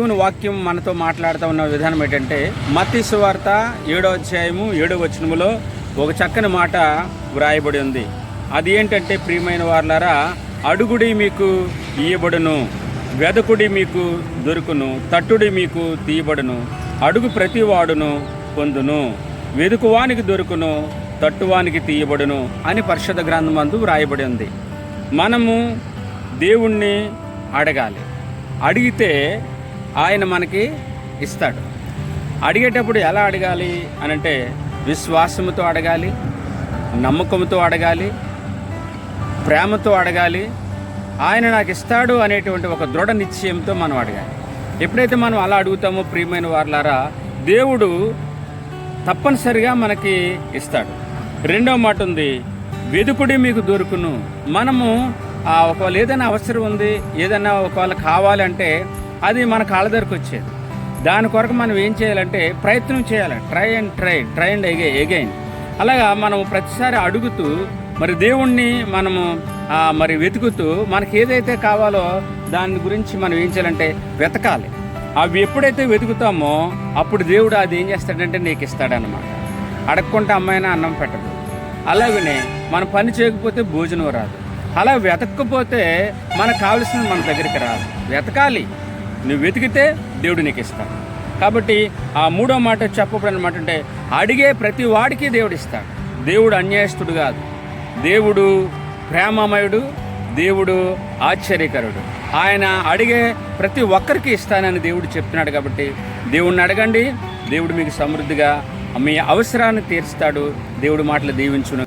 దేవుని వాక్యం మనతో మాట్లాడుతూ ఉన్న విధానం ఏంటంటే మత్తి సువార్త ఏడో అధ్యాయము ఏడో వచనములో ఒక చక్కని మాట వ్రాయబడి ఉంది. అది ఏంటంటే ప్రియమైన వార్లారా అడుగుడి మీకు ఇయ్యబడును వెదకుడి మీకు దొరుకును తట్టుడి మీకు తీయబడును అడుగు ప్రతివాడును పొందును వెదుకువానికి దొరుకును తట్టువానికి తీయబడును అని పరిషత్ గ్రంథమందు వ్రాయబడి ఉంది. మనము దేవుణ్ణి అడగాలి. అడిగితే ఆయన మనకి ఇస్తాడు. అడిగేటప్పుడు ఎలా అడగాలి అనంటే విశ్వాసముతో అడగాలి నమ్మకంతో అడగాలి ప్రేమతో అడగాలి ఆయన నాకు ఇస్తాడు అనేటువంటి ఒక దృఢ నిశ్చయంతో మనం అడగాలి. ఎప్పుడైతే మనం అలా అడుగుతామో ప్రియమైన వారులారా దేవుడు తప్పనిసరిగా మనకి ఇస్తాడు. రెండవ మాట ఉంది వెదుకుడి మీకు దొరుకును. మనము ఒకవేళ ఏదైనా అవసరం ఉంది ఏదైనా ఒకవేళ కావాలంటే అది మన కాళ్ళ దగ్గరకు వచ్చేది. దాని కొరకు మనం ఏం చేయాలంటే ప్రయత్నం చేయాలి. Try and try try and ఎగే again అలాగా మనం ప్రతిసారి అడుగుతూ మరి దేవుణ్ణి మనము మరి వెతుకుతూ మనకి ఏదైతే కావాలో దాని గురించి మనం ఏం చేయాలంటే వెతకాలి. అవి ఎప్పుడైతే వెతుకుతామో అప్పుడు దేవుడు అది ఏం చేస్తాడంటే నీకు ఇస్తాడనమాట అడగకుండా అమ్మాయినా అన్నం పెట్టదు. అలాగనే మన పని చేయకపోతే భోజనం రాదు. అలా వెతకపోతే మనకు కావలసింది మన దగ్గరికి రాదు వెతకాలి. నువ్వు వెతికితే దేవుడు నీకు ఇస్తాడు. కాబట్టి ఆ మూడో మాట చెప్పబడి అనమాట అంటే అడిగే ప్రతి వాడికి దేవుడు ఇస్తాడు. దేవుడు అన్యాయస్తుడు కాదు. దేవుడు ప్రేమమయుడు దేవుడు ఆశ్చర్యకరుడు. ఆయన అడిగే ప్రతి ఒక్కరికి ఇస్తానని దేవుడు చెప్తున్నాడు కాబట్టి దేవుడిని అడగండి దేవుడు మీకు సమృద్ధిగా మీ అవసరాన్ని తీర్స్తాడు. దేవుడి మాటలు దీవించును